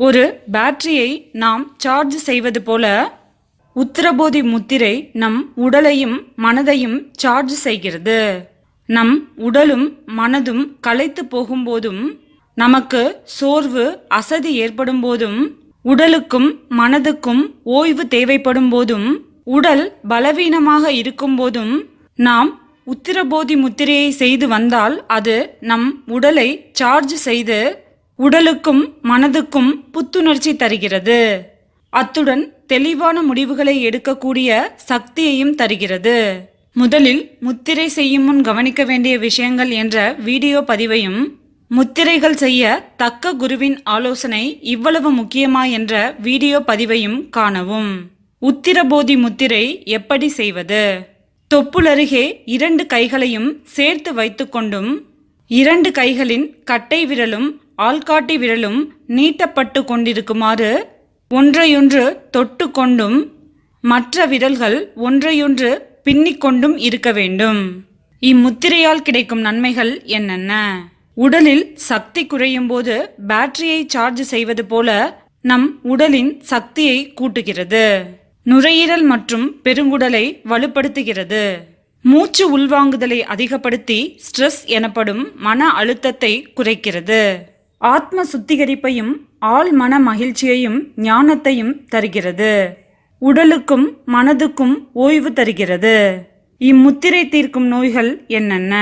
ஒரு பேட்டரியை நாம் சார்ஜ் செய்வது போல உத்திரபோதி முத்திரை நம் உடலையும் மனதையும் சார்ஜ் செய்கிறது. நம் உடலும் மனதும் களைத்து போகும்போதும் நமக்கு சோர்வு அசதி ஏற்படும் போதும் உடலுக்கும் மனதுக்கும் ஓய்வு தேவைப்படும் போதும் உடல் பலவீனமாக இருக்கும் போதும் நாம் உத்திரபோதி முத்திரையை செய்து வந்தால் அது நம் உடலை சார்ஜ் செய்து உடலுக்கும் மனதுக்கும் புத்துணர்ச்சி தருகிறது. அத்துடன் தெளிவான முடிவுகளை எடுக்கக்கூடிய சக்தியையும் தருகிறது. முதலில் முத்திரை செய்யும் முன் கவனிக்க வேண்டிய விஷயங்கள் என்ற வீடியோ பதிவையும் முத்திரைகள் செய்ய தக்க குருவின் ஆலோசனை இவ்வளவு முக்கியமா என்ற வீடியோ பதிவையும் காணவும். உத்திரபோதி முத்திரை எப்படி செய்வது? தொப்புளருகே இரண்டு கைகளையும் சேர்த்து வைத்துக்கொண்டும் இரண்டு கைகளின் கட்டை விரலும் ஆள்காட்டி விரலும் நீட்டப்பட்டு கொண்டிருக்குமாறு ஒன்றையொன்று தொட்டு கொண்டும் மற்ற விரல்கள் ஒன்றையொன்று பின்னிக்கொண்டும் இருக்க வேண்டும். இம்முத்திரையால் கிடைக்கும் நன்மைகள் என்னென்ன? உடலில் சக்தி குறையும் போது பேட்டரியை சார்ஜ் செய்வது போல நம் உடலின் சக்தியை கூட்டுகிறது. நுரையீரல் மற்றும் பெருங்குடலை வலுப்படுத்துகிறது. மூச்சு உள்வாங்குதலை அதிகப்படுத்தி ஸ்ட்ரெஸ் எனப்படும் மன அழுத்தத்தை குறைக்கிறது. ஆத்ம சுத்திகரிப்பையும் ஆள் மன மகிழ்ச்சியையும் ஞானத்தையும் தருகிறது. உடலுக்கும் மனதுக்கும் ஓய்வு தருகிறது. இம்முத்திரை தீர்க்கும் நோய்கள் என்னென்ன?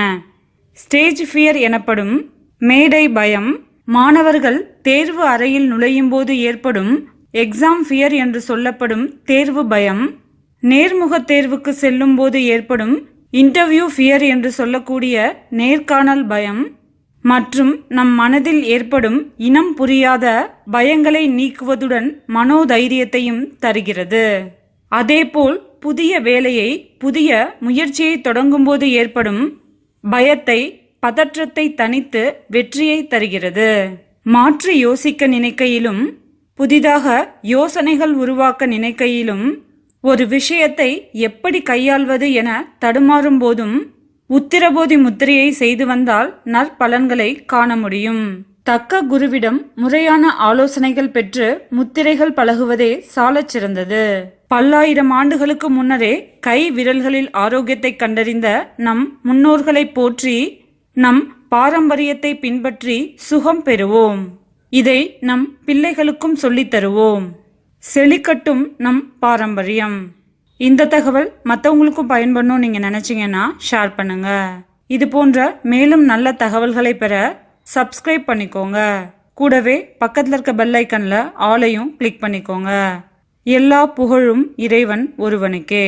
ஸ்டேஜ் ஃபியர் எனப்படும் மேடை பயம் மாணவர்கள் தேர்வு அறையில் நுழையும் போது ஏற்படும் எக்ஸாம் ஃபியர் என்று சொல்லப்படும் தேர்வு பயம் நேர்முக தேர்வுக்கு செல்லும் போது ஏற்படும் இன்டர்வியூ ஃபியர் என்று சொல்லக்கூடிய நேர்காணல் பயம் மற்றும் நம் மனதில் ஏற்படும் இனம் புரியாத பயங்களை நீக்குவதுடன் மனோதைரியத்தையும் தருகிறது. அதேபோல் புதிய வேலையை புதிய முயற்சியை தொடங்கும்போது ஏற்படும் பயத்தை பதற்றத்தை தனித்து வெற்றியை தருகிறது. மாற்றி யோசிக்க நினைக்கையிலும் புதிதாக யோசனைகள் உருவாக்க நினைக்கையிலும் ஒரு விஷயத்தை எப்படி கையாள்வது என தடுமாறும் போதும் உத்திரபோதி முத்திரையை செய்து வந்தால் நற்பலன்களை காண முடியும். தக்க குருவிடம் முறையான ஆலோசனைகள் பெற்று முத்திரைகள் பழகுவதே சாலச் சிறந்தது. பல்லாயிரம் ஆண்டுகளுக்கு முன்னரே கை விரல்களில் ஆரோக்கியத்தை கண்டறிந்த நம் முன்னோர்களை போற்றி நம் பாரம்பரியத்தை பின்பற்றி சுகம் பெறுவோம். இதை நம் பிள்ளைகளுக்கும் சொல்லித் தருவோம். செழிக்கட்டும் நம் பாரம்பரியம். இந்த தகவல் மற்றவங்களுக்கும் பயன்படணும் நீங்கள் நினச்சிங்கன்னா ஷேர் பண்ணுங்க. இது போன்ற மேலும் நல்ல தகவல்களை பெற சப்ஸ்கிரைப் பண்ணிக்கோங்க. கூடவே பக்கத்தில் இருக்க பெல் ஐக்கனில் ஆலையும் கிளிக் பண்ணிக்கோங்க. எல்லா புகழும் இறைவன் ஒருவனுக்கே.